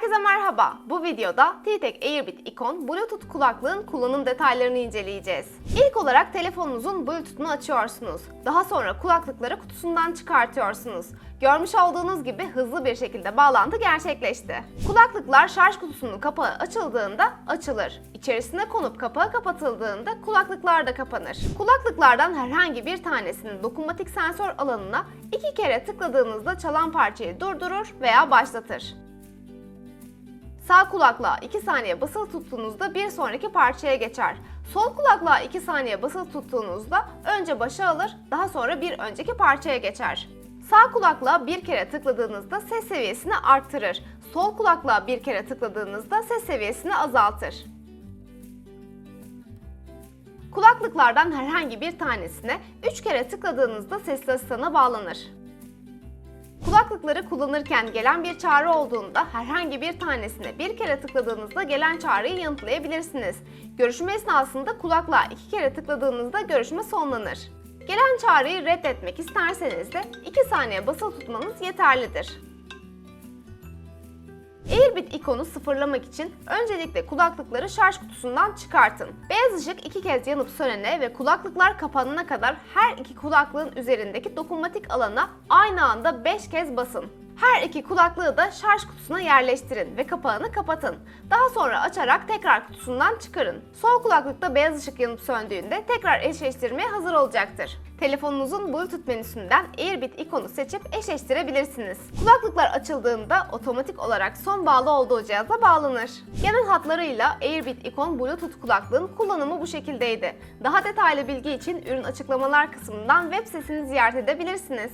Herkese merhaba. Bu videoda T-Tek Airbit Icon Bluetooth kulaklığın kullanım detaylarını inceleyeceğiz. İlk olarak telefonunuzun Bluetooth'unu açıyorsunuz. Daha sonra kulaklıkları kutusundan çıkartıyorsunuz. Görmüş olduğunuz gibi hızlı bir şekilde bağlantı gerçekleşti. Kulaklıklar şarj kutusunun kapağı açıldığında açılır. İçerisine konup kapağı kapatıldığında kulaklıklar da kapanır. Kulaklıklardan herhangi bir tanesinin dokunmatik sensör alanına iki kere tıkladığınızda çalan parçayı durdurur veya başlatır. Sağ kulaklığa 2 saniye basılı tuttuğunuzda bir sonraki parçaya geçer. Sol kulaklığa 2 saniye basılı tuttuğunuzda önce başa alır, daha sonra bir önceki parçaya geçer. Sağ kulaklığa bir kere tıkladığınızda ses seviyesini arttırır. Sol kulaklığa bir kere tıkladığınızda ses seviyesini azaltır. Kulaklıklardan herhangi bir tanesine 3 kere tıkladığınızda sesli asistana bağlanır. Kulaklıkları kullanırken gelen bir çağrı olduğunda herhangi bir tanesine bir kere tıkladığınızda gelen çağrıyı yanıtlayabilirsiniz. Görüşme esnasında kulaklığa iki kere tıkladığınızda görüşme sonlanır. Gelen çağrıyı reddetmek isterseniz de 2 saniye basılı tutmanız yeterlidir. Airbit ikonu sıfırlamak için öncelikle kulaklıkları şarj kutusundan çıkartın. Beyaz ışık iki kez yanıp sönene ve kulaklıklar kapanana kadar her iki kulaklığın üzerindeki dokunmatik alana aynı anda 5 kez basın. Her iki kulaklığı da şarj kutusuna yerleştirin ve kapağını kapatın. Daha sonra açarak tekrar kutusundan çıkarın. Sol kulaklıkta beyaz ışık yanıp söndüğünde tekrar eşleştirmeye hazır olacaktır. Telefonunuzun Bluetooth menüsünden Airbit ikonu seçip eşleştirebilirsiniz. Kulaklıklar açıldığında otomatik olarak son bağlı olduğu cihaza bağlanır. Genel hatlarıyla Airbit ikon Bluetooth kulaklığın kullanımı bu şekildeydi. Daha detaylı bilgi için ürün açıklamalar kısmından web sitesini ziyaret edebilirsiniz.